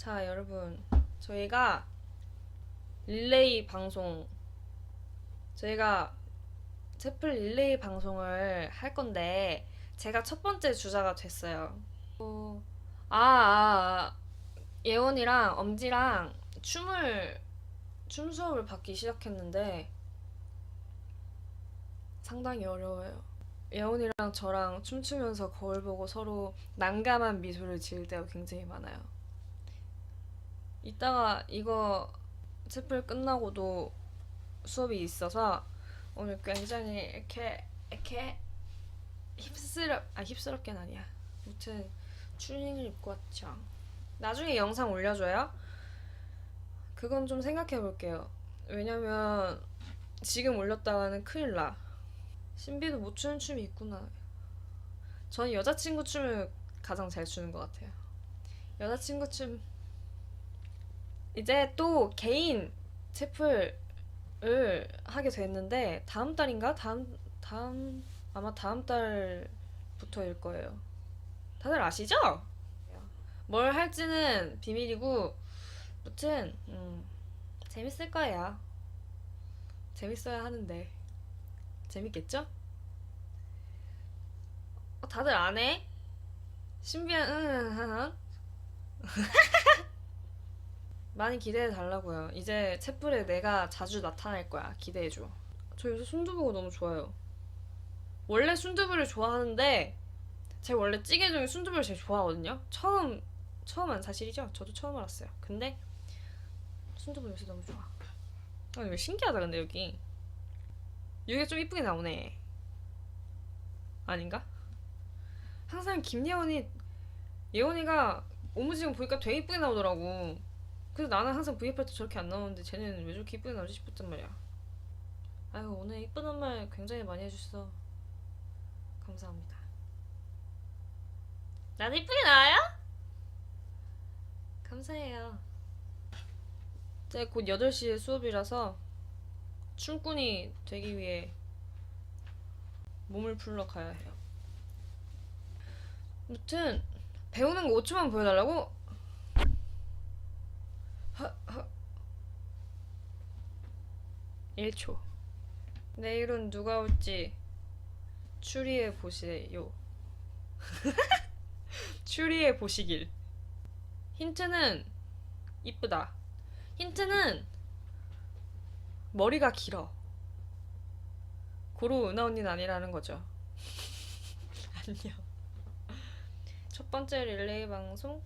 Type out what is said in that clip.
자, 여러분. 저희가 릴레이 방송 저희가 채플 릴레이 방송을 할 건데 제가 첫 번째 주자가 됐어요. 어, 아, 아, 아, 예원이랑 엄지랑 춤을 춤 수업을 받기 시작했는데 상당히 어려워요. 예원이랑 저랑 춤추면서 거울 보고 서로 난감한 미소를 지을 때가 굉장히 많아요. 이따가 이거 채플 끝나고도 수업이 있어서 오늘 굉장히 이렇게 이렇게 힙스럽 아 힙스럽게는 아니야. 아무튼 추닝을 입고 왔죠. 나중에 영상 올려줘요. 그건 좀 생각해 볼게요. 왜냐면 지금 올렸다가는 큰일 나. 신비도 못 추는 춤이 있구나. 저는 여자친구 춤을 가장 잘 추는 것 같아요. 여자친구 춤 이제 또 개인 채플을 하게 됐는데 다음 달인가 다음 다음 아마 다음 달부터일 거예요. 다들 아시죠? 뭘 할지는 비밀이고 무튼 음, 재밌을 거예요. 재밌어야 하는데 재밌겠죠? 어, 다들 안 해? 신비한 응 많이 기대해 달라고요. 이제 채플에 내가 자주 나타날 거야. 기대해 줘. 저 요새 순두부가 너무 좋아요. 원래 순두부를 좋아하는데 제가 원래 찌개 중에 순두부를 제일 좋아하거든요. 처음 처음 한 사실이죠. 저도 처음 알았어요. 근데 순두부 요새 너무 좋아. 아, 이거 신기하다 근데 여기 여기가 좀 이쁘게 나오네. 아닌가? 항상 김예원이 예원이가 오무지경 보니까 되게 이쁘게 나오더라고. 그래서 나는 항상 V앱 할 때 저렇게 안 나오는데 쟤는 왜 저렇게 이쁘게 나오지 싶었단 말이야. 아유 오늘 이쁘단 말 굉장히 많이 해주셔서 감사합니다. 나도 이쁘게 나와요? 감사해요. 이제 곧 8시에 수업이라서 춤꾼이 되기 위해 몸을 풀러 가야 해요. 아무튼 배우는 거 5초만 보여달라고? 허, 허. 1초. 내일은 누가 올지 추리해 보세요. 추리해 보시길. 힌트는 이쁘다. 힌트는 머리가 길어. 고로 은하 언니는 아니라는 거죠. 안녕. 첫 번째 릴레이 방송